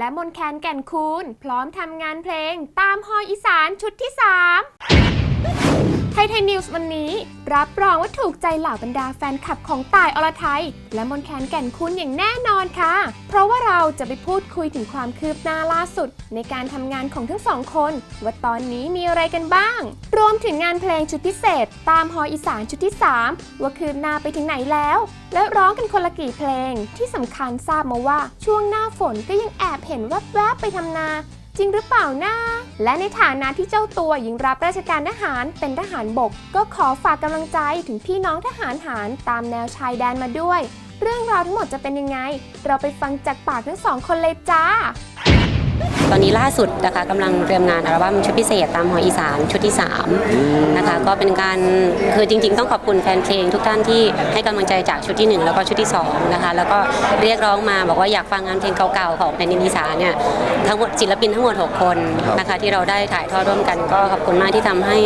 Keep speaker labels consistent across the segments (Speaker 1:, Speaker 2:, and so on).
Speaker 1: และมนแคนแก่นคูนพร้อมทำงานเพลง ตามฮอยอีสานชุดที่ 3 ยไทยนิวส์วันนี้ รับรองว่าถูกใจเหล่าบรรดาแฟนคลับของต่ายอรไทย และมนแคนแก่นคุณอย่างแน่นอนค่ะ เพราะว่าเราจะไปพูดคุยถึงความคืบหน้าล่าสุด ในการทำงานของทั้งสองคน ว่าตอนนี้มีอะไรกันบ้าง รวมถึงงานเพลงชุดพิเศษ ตามฮออีสานชุดที่ 3 ว่าคืบหน้าไปถึงไหนแล้ว และร้องกันคนละกี่เพลงที่สำคัญทราบมาว่าช่วงหน้าฝนก็ยังแอบเห็นแวบๆไปทำนา ริงหรือเปล่านะและในฐานะที่เจ้าตัวยิงรับราชการทหารเป็นทหารบก ก็ขอฝากกำลังใจถึงพี่น้องทหารหารตามแนวชายแดนมาด้วย เรื่องราวทั้งหมดจะเป็นยังไง เราไปฟังจากปากทั้งสองคนเลยจ้า
Speaker 2: ตอนนี้ล่าสุดนะคะกำลังเตรียมงานอัลบั้มชุดพิเศษตามหออีสานชุดที่3นะคะก็เป็นการคือจริง ๆ ต้องขอบคุณแฟนเพลงทุกท่านที่ให้กำลังใจจากชุดที่ 1 แล้วก็ชุดที่2นะคะแล้วก็เรียกร้องมาบอกว่าอยากฟังงานเพลงเก่าๆของแผ่นดินอีสานเนี่ยทั้งหมดศิลปินทั้งหมด 6 คนนะคะที่เราได้ถ่ายทอดร่วมกันก็ขอบคุณมากที่ทำให้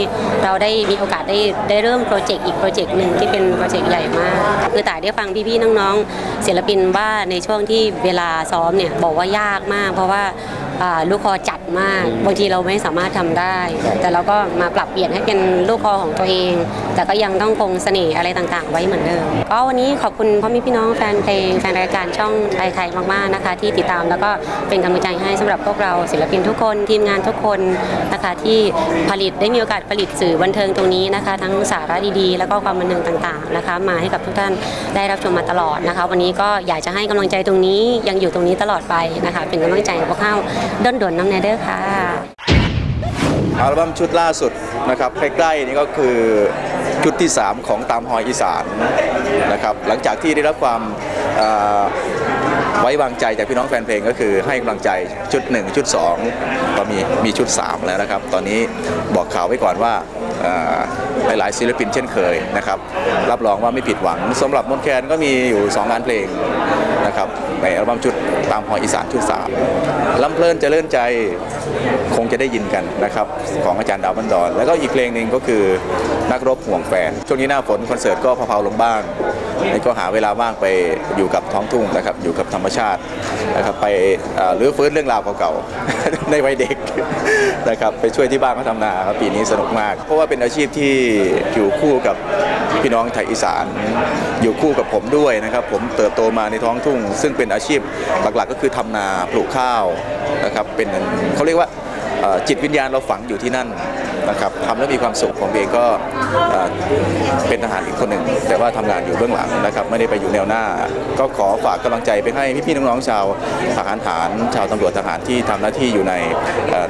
Speaker 2: เราได้มีโอกาสได้ได้เริ่มโปรเจกต์อีกโปรเจกต์หนึ่งที่เป็นโปรเจกต์ใหญ่มาก คือต่ายได้ฟังพี่ๆน้องๆศิลปินว่าในช่วงที่เวลาซ้อมเนี่ยบอกว่ายากมาก เพราะว่าอ่า ลูกคอจัดมาก บางทีเราไม่สามารถทำได้ แต่เราก็มาปรับเปลี่ยนให้เป็นลูกคอของตัวเอง แต่ก็ยังต้องคงเสน่ห์อะไรต่างๆ ไว้เหมือนเดิมก็วันนี้ขอบคุณพ่อแม่พี่น้องแฟนเพลงแฟนรายการช่องไทยไทยมากๆนะคะ ที่ติดตามแล้วก็เป็นกำลังใจให้สำหรับพวกเราศิลปินทุกคนทีมงานทุกคนนะคะที่ผลิตได้มีโอกาสผลิตสื่อบันเทิงตรงนี้นะคะ ทั้งสาระดีๆ แล้วก็ความบันเทิงต่างๆนะคะ มาให้กับทุกท่านได้รับชมมาตลอดนะคะ วันนี้ก็อยากจะให้กำลังใจตรงนี้ยังอยู่ตรงนี้ตลอดไปนะคะ เป็นกำลังใจให้พวกเข้าด้นด่วนน้ำเนเดอร์ค่ะ
Speaker 3: อัลบั้มชุดล่าสุดนะครับใกล้ๆนี่ก็คือชุดที่ 3 ของตามหอยอีสานนะครับหลังจากที่ได้รับความไว้วางใจจากพี่น้องแฟนเพลงก็คือให้กำลังใจชุด 1 ชุด 2 ก็มีมีชุด 3 แล้วนะครับ ตอนนี้บอกข่าวไว้ก่อนว่าหลายๆศิลปินเช่นเคยนะครับ รับรองว่าไม่ผิดหวังสำหรับมนแคนก็มีอยู่2งานเพลง นะครับในอัลบั้มชุดตามหออีสานชุด3ลำเพลินเจริญใจคงจะได้ยินกันนะครับของอาจารย์ดาวบันดอนแล้วก็อีกเพลงหนึ่งก็คือนักรบห่วงแฟน ช่วงนี้หน้าฝนคอนเสิร์ตก็เพาๆลงบ้างก็หาเวลาว่างไปอยู่กับท้องทุ่งนะครับอยู่กับธรรมชาตินะครับไปรื้อฟื้นเรื่องราวเก่าๆในวัยเด็กนะครับไปช่วยที่บ้านเขาทำนาครับปีนี้สนุกมาก เพราะว่าเป็นอาชีพที่อยู่คู่กับพี่น้องไทยอีสาน อยู่คู่กับผมด้วยนะครับ ผมเติบโตมาในท้องทุ่งซึ่งเป็นอาชีพหลักๆ ก็คือทำนาปลูกข้าวนะครับเป็นเขาเรียกว่า จิตวิญญาณเราฝังอยู่ที่นั่นนะครับทำแล้วมีความสุขผมเองก็เอ่อเป็นทหารอีกคนหนึ่ง แต่ว่าทำงานอยู่เบื้องหลังนะครับไม่ได้ไปอยู่แนวหน้า ก็ขอฝากกำลังใจไปให้พี่ๆน้องๆชาวทหารฐานชาวตำรวจทหารที่ทำหน้าที่อยู่ใน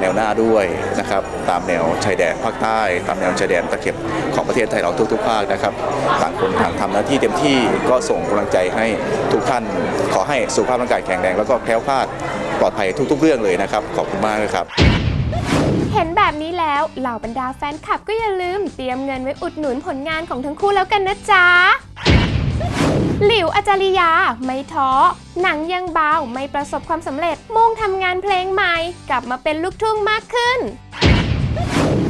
Speaker 3: แนวหน้าด้วยนะครับตามแนวชายแดนภาคใต้ ตามแนวชายแดนตะเข็บของประเทศไทยเราทุกๆภาคนะครับต่างคนต่างทำหน้าที่เต็มที่ก็ส่งกำลังใจให้ทุกท่าน ขอให้สุขภาพร่างกายแข็งแรงแล้วก็แคล้วคลาดปลอดภัยทุก ๆ เรื่องเลยนะครับ ขอบคุณมากเลยครับ
Speaker 1: เห็นแบบนี้แล้วเหล่าบรรดาแฟนคลับก็อย่าลืมเตรียมเงินไว้อุดหนุนผลงานของทั้งคู่แล้วกันนะจ๊ะ หลิวอาจาริยา ไม่ท้อ หนังยังเบาไม่ประสบความสำเร็จ มุ่งทำงานเพลงใหม่ กลับมาเป็นลูกทุ่งมากขึ้น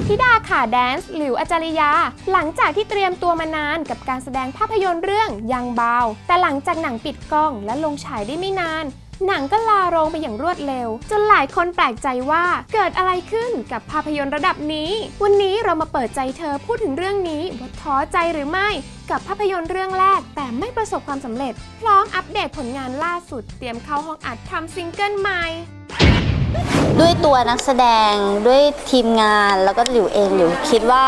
Speaker 1: ธิดาขาแดนซ์หลิวอาจาริยา หลังจากที่เตรียมตัวมานานกับการแสดงภาพยนตร์เรื่องยังเบา แต่หลังจากหนังปิดกล้องและลงฉายได้ไม่นาน หนังก็ลาโรงไปอย่างรวดเร็ว จนหลายคนแปลกใจว่าเกิดอะไรขึ้นกับภาพยนตร์ระดับนี้ วันนี้เรามาเปิดใจเธอพูดถึงเรื่องนี้ว่าท้อใจหรือไม่ กับภาพยนตร์เรื่องแรก แต่ไม่ประสบความสำเร็จ พร้อมอัปเดตผลงานล่าสุด เตรียมเข้าห้องอัดทำซิงเกิลใหม่
Speaker 4: ด้วยตัวนักแสดงด้วยทีมงานแล้วก็หลิวเองหลิวคิดว่า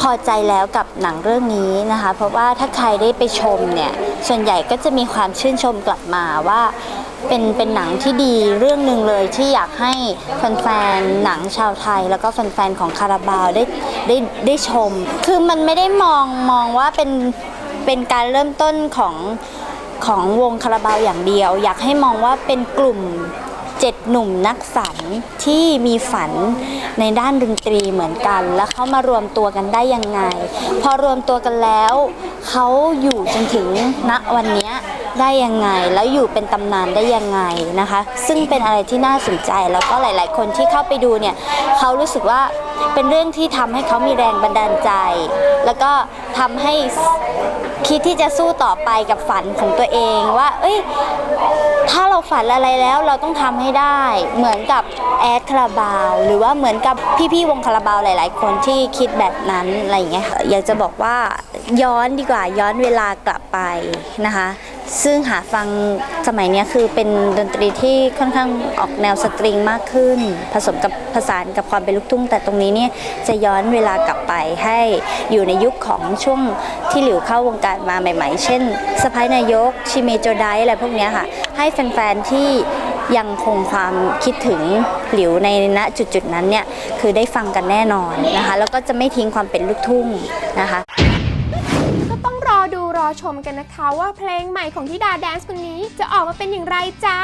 Speaker 4: พอใจแล้วกับหนังเรื่องนี้นะคะ เพราะว่าถ้าใครได้ไปชมเนี่ยส่วนใหญ่ก็จะมีความชื่นชมกลับมาว่าเป็นเป็นหนังที่ดีเรื่องหนึ่งเลยที่อยากให้แฟนๆหนังชาวไทย แล้วก็แฟนๆของคาราบาวได้ได้ได้ชม คือมันไม่ได้มองมองว่าเป็นเป็นการเริ่มต้นของของวงคาราบาวอย่างเดียว อยากให้มองว่าเป็นกลุ่ม เจ็ดหนุ่มนักฝันที่มีฝันในด้านดนตรีเหมือนกัน แล้วเขามารวมตัวกันได้ยังไง พอรวมตัวกันแล้วเขาอยู่จนถึงณวันนี้ได้ยังไง แล้วอยู่เป็นตำนานได้ยังไงนะคะ ซึ่งเป็นอะไรที่น่าสนใจแล้วก็หลาย ๆ คนที่เข้าไปดูเนี่ยเขารู้สึกว่าเป็นเรื่องที่ทำให้เขามีแรงบันดาลใจ แล้วก็ทำให้คิดที่จะสู้ต่อไปกับฝันของตัวเองว่า เอ้ย ถ้า ฝันอะไรแล้วเราต้องทำให้ได้เหมือนกับแอดคาราบาว หรือว่าเหมือนกับพี่ๆวงคาราบาวหลาย ๆ คนที่คิดแบบนั้นอะไรอย่างเงี้ยอยากจะบอกว่า ย้อนดีกว่าย้อนเวลากลับไปนะคะ ซึ่งหาฟังสมัยนี้คือเป็นดนตรีที่ค่อนข้างออกแนวสตริงมากขึ้น ผสมกับผสานกับความเป็นลูกทุ่ง แต่ตรงนี้เนี่ยจะย้อนเวลากลับไปให้อยู่ในยุคของช่วงที่หลิวเข้าวงการมาใหม่ๆ เช่นสไปนายก ชิเมโจไดอะไรพวกนี้ค่ะ ให้แฟนๆที่ยังคงความคิดถึงหลิวในณจุดๆนั้นเนี่ยคือได้ฟังกันแน่นอนนะคะ แล้วก็จะไม่ทิ้งความเป็นลูกทุ่งนะคะ
Speaker 1: ชมกันนะคะว่าเพลงใหม่ของธิดาแดนซ์คนนี้จะออกมาเป็นอย่างไรจ้า